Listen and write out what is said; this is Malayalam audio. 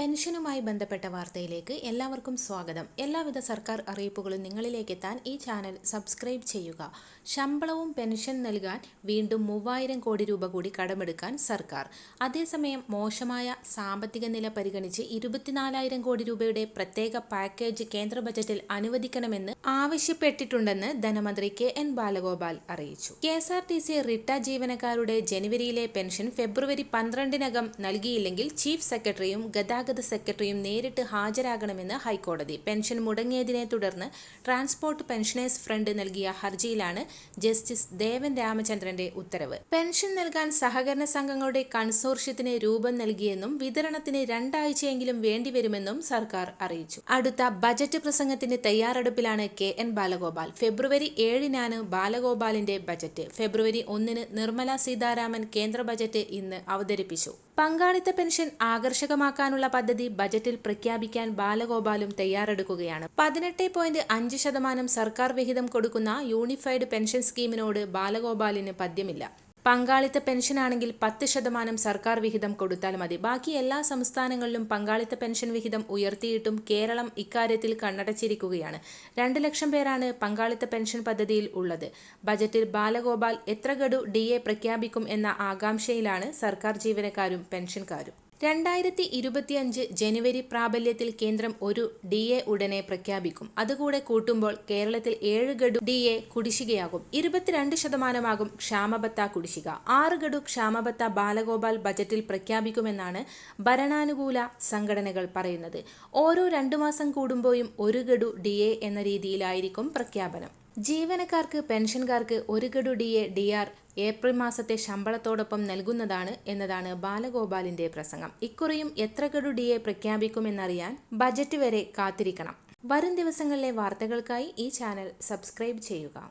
പെൻഷനുമായി ബന്ധപ്പെട്ട വാർത്തയിലേക്ക് എല്ലാവർക്കും സ്വാഗതം. എല്ലാവിധ സർക്കാർ അറിയിപ്പുകളും നിങ്ങളിലേക്ക് എത്താൻ ഈ ചാനൽ സബ്സ്ക്രൈബ് ചെയ്യുക. ശമ്പളവും പെൻഷൻ നൽകാൻ വീണ്ടും മൂവായിരം കോടി രൂപ കൂടി കടമെടുക്കാൻ സർക്കാർ. അതേസമയം മോശമായ സാമ്പത്തിക നില പരിഗണിച്ച് ഇരുപത്തിനാലായിരം കോടി രൂപയുടെ പ്രത്യേക പാക്കേജ് കേന്ദ്ര ബജറ്റിൽ അനുവദിക്കണമെന്ന് ആവശ്യപ്പെട്ടിട്ടുണ്ടെന്ന് ധനമന്ത്രി കെ എൻ ബാലഗോപാൽ അറിയിച്ചു. K S R T C റിട്ട ജീവനക്കാരുടെ ജനുവരിയിലെ പെൻഷൻ ഫെബ്രുവരി പന്ത്രണ്ടിനകം നൽകിയില്ലെങ്കിൽ ചീഫ് സെക്രട്ടറിയും ഗതാഗത സെക്രട്ടറിയും നേരിട്ട് ഹാജരാകണമെന്ന് ഹൈക്കോടതി. പെൻഷൻ മുടങ്ങിയതിനെ തുടർന്ന് ട്രാൻസ്പോർട്ട് പെൻഷനേഴ്സ് ഫ്രണ്ട് നൽകിയ ഹർജിയിലാണ് ജസ്റ്റിസ് ദേവൻ രാമചന്ദ്രന്റെ ഉത്തരവ്. പെൻഷൻ നൽകാൻ സഹകരണ സംഘങ്ങളുടെ കൺസോർഷ്യത്തിന് രൂപം നൽകിയെന്നും വിതരണത്തിന് രണ്ടാഴ്ചയെങ്കിലും വേണ്ടിവരുമെന്നും സർക്കാർ അറിയിച്ചു. അടുത്ത ബജറ്റ് പ്രസംഗത്തിന് തയ്യാറെടുപ്പിലാണ് കെ എൻ ബാലഗോപാൽ. ഫെബ്രുവരി ഏഴിനാണ് ബാലഗോപാലിന്റെ ബജറ്റ്. ഫെബ്രുവരി ഒന്നിന് നിർമ്മല സീതാരാമൻ കേന്ദ്ര ബജറ്റ് ഇന്ന് അവതരിപ്പിച്ചു. പങ്കാളിത്ത പെൻഷൻ ആകർഷകമാക്കാനുള്ള പദ്ധതി ബജറ്റിൽ പ്രഖ്യാപിക്കാൻ ബാലഗോപാലും തയ്യാറെടുക്കുകയാണ്. പതിനെട്ട് പോയിന്റ് അഞ്ച് ശതമാനം സർക്കാർ വിഹിതം കൊടുക്കുന്ന യൂണിഫൈഡ് പെൻഷൻ സ്കീമിനോട് ബാലഗോപാലിന് പദ്യമില്ല. പങ്കാളിത്ത പെൻഷനാണെങ്കിൽ പത്ത് ശതമാനം സർക്കാർ വിഹിതം കൊടുത്താൽ മതി. ബാക്കി എല്ലാ സംസ്ഥാനങ്ങളിലും പങ്കാളിത്ത പെൻഷൻ വിഹിതം ഉയർത്തിയിട്ടും കേരളം ഇക്കാര്യത്തിൽ കണ്ണടച്ചിരിക്കുകയാണ്. രണ്ട് ലക്ഷം പേരാണ് പങ്കാളിത്ത പെൻഷൻ പദ്ധതിയിൽ ഉള്ളത്. ബജറ്റിൽ ബാലഗോപാൽ എത്ര ഗഡു ഡി പ്രഖ്യാപിക്കും എന്ന ആകാംക്ഷയിലാണ് സർക്കാർ ജീവനക്കാരും പെൻഷൻകാരും. രണ്ടായിരത്തി ഇരുപത്തിയഞ്ച് ജനുവരി പ്രാബല്യത്തിൽ കേന്ദ്രം ഒരു ഡി എ ഉടനെ പ്രഖ്യാപിക്കും. അതുകൂടെ കൂട്ടുമ്പോൾ കേരളത്തിൽ ഏഴ് ഗഡു ഡി എ കുടിശ്ശികയാകും. ഇരുപത്തിരണ്ട് ശതമാനമാകും ക്ഷാമബത്ത കുടിശ്ശിക. ആറ് ഗഡു ക്ഷാമബത്ത ബാലഗോപാൽ ബജറ്റിൽ പ്രഖ്യാപിക്കുമെന്നാണ് ഭരണാനുകൂല സംഘടനകൾ പറയുന്നത്. ഓരോ രണ്ടു മാസം കൂടുമ്പോഴും ഒരു ഗഡു ഡി എന്ന രീതിയിലായിരിക്കും പ്രഖ്യാപനം. ജീവനക്കാർക്ക് പെൻഷൻകാർക്ക് ഒരു ഗഡു D A D R April മാസത്തെ ശമ്പളത്തോടൊപ്പം നൽകുന്നതാണ് എന്നതാണ് ബാലഗോപാലിന്റെ പ്രസംഗം. ഇക്കുറിയും എത്ര ഗഡു ഡി എ പ്രഖ്യാപിക്കുമെന്നറിയാൻ ബജറ്റ് വരെ കാത്തിരിക്കണം. വരും ദിവസങ്ങളിലെ വാർത്തകൾക്കായി ഈ ചാനൽ സബ്സ്ക്രൈബ് ചെയ്യുക.